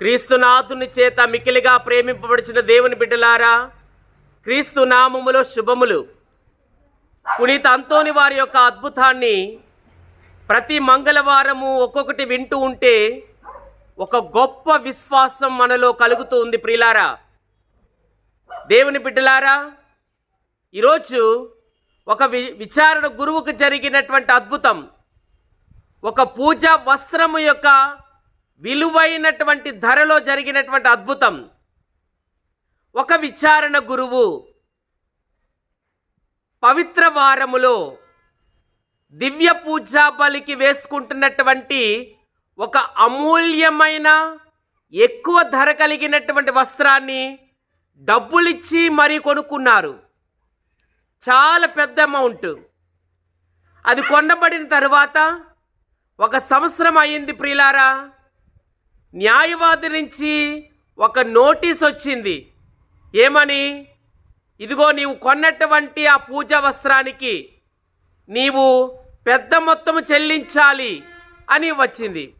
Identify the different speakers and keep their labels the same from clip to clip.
Speaker 1: క్రీస్తునాథుని చేత మికిలిగా ప్రేమింపబడిచిన దేవుని బిడ్డలారా క్రీస్తు నామములో శుభములు. పునీత అంతోని వారి యొక్క అద్భుతాన్ని ప్రతి మంగళవారము ఒక్కొక్కటి వింటూ ఉంటే ఒక గొప్ప విశ్వాసం మనలో కలుగుతూ ఉంది ప్రియులారా. దేవుని బిడ్డలారా ఈరోజు ఒక వి విచారణ గురువుకు జరిగినటువంటి అద్భుతం. ఒక పూజ వస్త్రము యొక్క విలువైనటువంటి ధరలో జరిగినటువంటి అద్భుతం. ఒక విచారణ గురువు పవిత్ర వారములో దివ్య పూజా బలికి వేసుకుంటున్నటువంటి ఒక అమూల్యమైన ఎక్కువ ధర కలిగినటువంటి వస్త్రాన్ని డబ్బులిచ్చి మరీ కొనుక్కున్నారు. చాలా పెద్ద అమౌంట్. అది కొనబడిన తరువాత ఒక సంవత్సరం అయింది ప్రియులారా న్యాయవాది నుంచి ఒక నోటీస్ వచ్చింది. ఏమని? ఇదిగో నీవు కొన్నటువంటి ఆ పూజా వస్త్రానికి నీవు పెద్ద మొత్తము చెల్లించాలి అని వచ్చింది.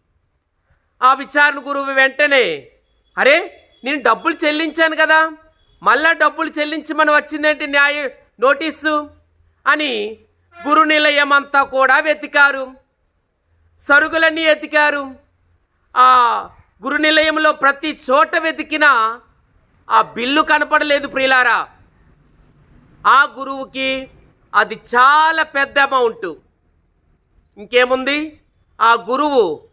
Speaker 1: ఆ విచారణ గురువు వెంటనే అరే నేను డబ్బులు చెల్లించాను కదా మళ్ళా డబ్బులు చెల్లించమని వచ్చిందేంటి న్యాయ నోటీసు? అని గురు నిలయం అంతా కూడా వెతికారు. సరుకులన్నీ ఎతికారు గురు నిలయంలో ప్రతి చోట వెతికినా ఆ బిల్లు కనపడలేదు ప్రియులారా. ఆ గురువుకి అది చాలా పెద్ద అమౌంట్. ఇంకేముంది? ఆ గురువు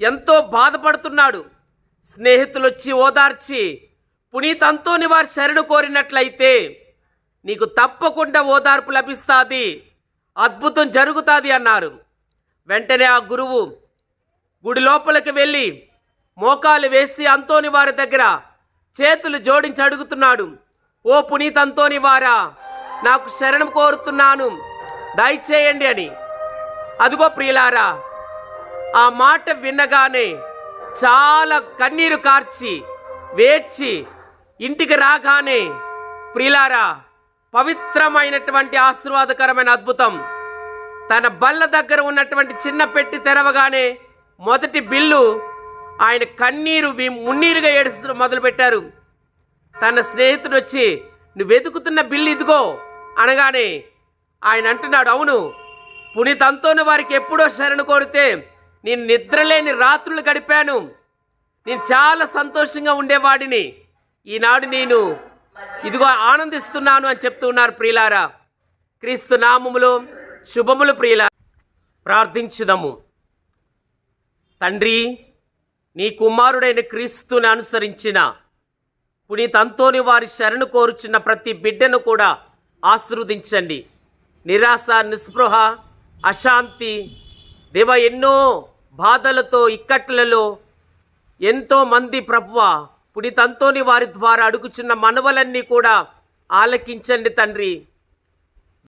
Speaker 1: ఎంతో బాధపడుతున్నాడు. స్నేహితులు వచ్చి ఓదార్చి పునీతంతోని వారి శరణు కోరినట్లయితే నీకు తప్పకుండా ఓదార్పు లభిస్తుంది. అద్భుతం జరుగుతుంది అన్నారు. వెంటనే ఆ గురువు గుడి లోపలికి వెళ్ళి మోకాలు వేసి అంతోని వారి దగ్గర చేతులు జోడించి అడుగుతున్నాడు. ఓ పునీత్ అంతోని వారా నాకు శరణం కోరుతున్నాను దయచేయండి అని. అదిగో ప్రియులారా ఆ మాట వినగానే చాలా కన్నీరు కార్చి వేడ్చి ఇంటికి రాగానే ప్రియులారా పవిత్రమైనటువంటి ఆశీర్వాదకరమైన అద్భుతం. తన బల్ల దగ్గర ఉన్నటువంటి చిన్న పెట్టి తెరవగానే మొదటి బిల్లు ఆయన కన్నీరు వి- మున్నీరుగా ఏడుస్తూ మొదలుపెట్టారు. తన స్నేహితుడు వచ్చి నువ్వు వెతుకుతున్న బిల్లు ఇదిగో అనగానే ఆయన అంటున్నాడు అవును పునీతంతోని వారికి ఎప్పుడో శరణ కోరితే నేను నిద్రలేని రాత్రులు గడిపాను. నేను చాలా సంతోషంగా ఉండేవాడిని. ఈనాడు నేను ఇదిగో ఆనందిస్తున్నాను అని చెప్తూ ఉన్నారు ప్రియులారా. క్రీస్తు నామములు శుభములు ప్రియుల ప్రార్థించుదము. తండ్రి నీ కుమారుడైన క్రీస్తుని అనుసరించిన పునీతంతోని వారి శరణు కోరుచున్న ప్రతి బిడ్డను కూడా ఆశీర్వదించండి. నిరాశ నిస్పృహ అశాంతి దేవ ఎన్నో బాధలతో ఇక్కట్లలో ఎంతోమంది ప్రభువ పునీతంతోని వారి ద్వారా అడుగుచున్న మనవలన్నీ కూడా ఆలకించండి తండ్రి.